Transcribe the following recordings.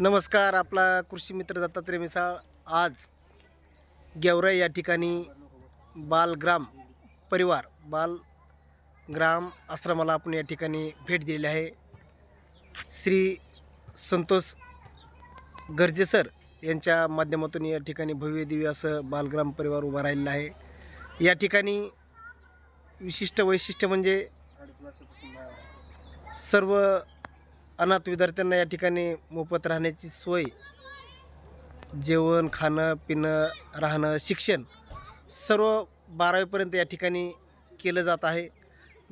नमस्कार आपला कृषी मित्र दत्तात्रय मिसाळ. आज गेवराई या ठिकाणी बालग्राम परिवार बाल ग्राम आश्रमाला आपण या ठिकाणी भेट दिलेली आहे. श्री संतोष गर्जे सर यांच्या माध्यमातून या ठिकाणी भव्य दिव्य असं बालग्राम परिवार उभा राहिलेला आहे. या ठिकाणी विशिष्ट वैशिष्ट्य म्हणजे सर्व अनाथ विद्यार्थ्यांना या ठिकाणी मोफत राहण्याची सोय जेवण खाणं पिणं राहणं शिक्षण सर्व बारावीपर्यंत या ठिकाणी केलं जात आहे.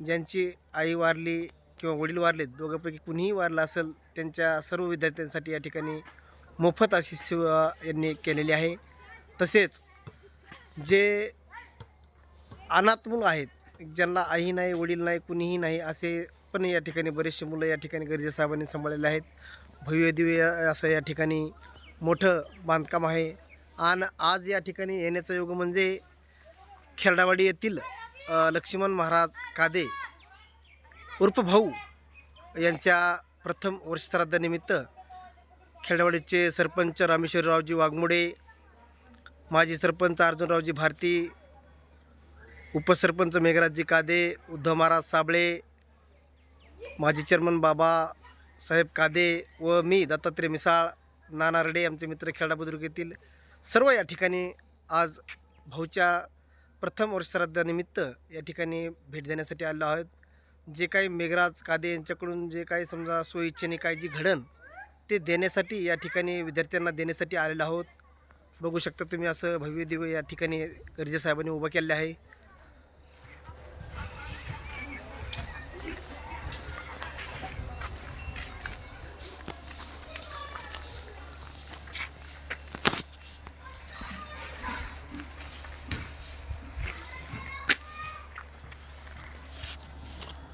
ज्यांची आई वारली किंवा वडील वारले दोघांपैकी कुणीही वारलं असेल त्यांच्या सर्व विद्यार्थ्यांसाठी या ठिकाणी मोफत अशी सेवा यांनी केलेली आहे. तसेच जे अनाथ मुलं आहेत ज्यांना आई नाही वडील नाही कुणीही नाही असे पण या ठिकाणी बरेचसे मुलं या ठिकाणी गर्जे साहेबांनी सांभाळलेले आहेत. भव्य दिव्य असं या ठिकाणी मोठं बांधकाम आहे. आणि आज या ठिकाणी येण्याचा योग म्हणजे खेरडावाडी येथील लक्ष्मण महाराज कादे उर्फ भाऊ यांच्या प्रथम वर्षश्राद्धानिमित्त खेरडावाडीचे सरपंच रामेश्वररावजी वाघमोडे माजी सरपंच अर्जुनरावजी भारती उपसरपंच मेघराजजी कादे उद्धव महाराज साबळे माजी चेअरमन बाबा साहेब कादे व मी दत्तात्रय मिसाळ नाना रडे आमचे मित्र खेळा बुद्रुक येथील सर्व या ठिकाणी आज भाऊच्या प्रथम वर्षश्राद्धानिमित्त या ठिकाणी भेट देण्यासाठी आलो आहोत. जे काही मेघराज कादे यांच्याकडून जे काही समजा स्वइच्छेने काही जी घडण ते देण्यासाठी या ठिकाणी विद्यार्थ्यांना देण्यासाठी आलेलो आहोत. बघू शकता तुम्ही असं भव्य दिव्य या ठिकाणी गर्जेसाहेबांनी उभं केलेलं आहे.